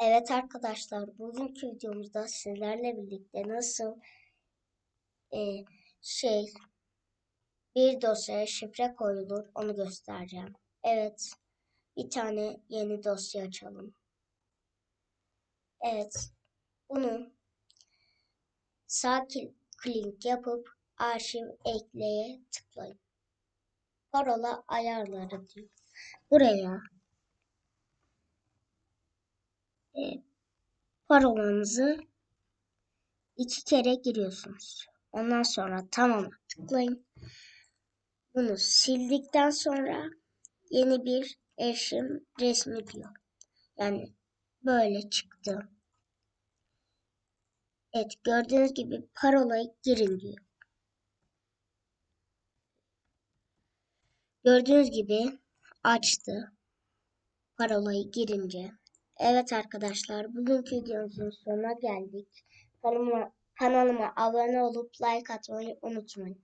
Evet arkadaşlar, bugünkü videomuzda sizlerle birlikte nasıl e, şey bir dosyaya şifre koyulur onu göstereceğim. Evet, bir tane yeni dosya açalım. Evet, bunu sağ klik yapıp arşiv ekleye tıklayın. Parola ayarları diyor. Buraya e, parolanızı iki kere giriyorsunuz. Ondan sonra tamam tıklayın. Bunu sildikten sonra yeni bir erişim resmi diyor. Yani böyle çıktı. Evet gördüğünüz gibi parolayı girin diyor. Gördüğünüz gibi açtı. Parolayı girince. Evet arkadaşlar bugünkü videomuzun sonuna geldik. Kanalıma, kanalıma abone olup like atmayı unutmayın.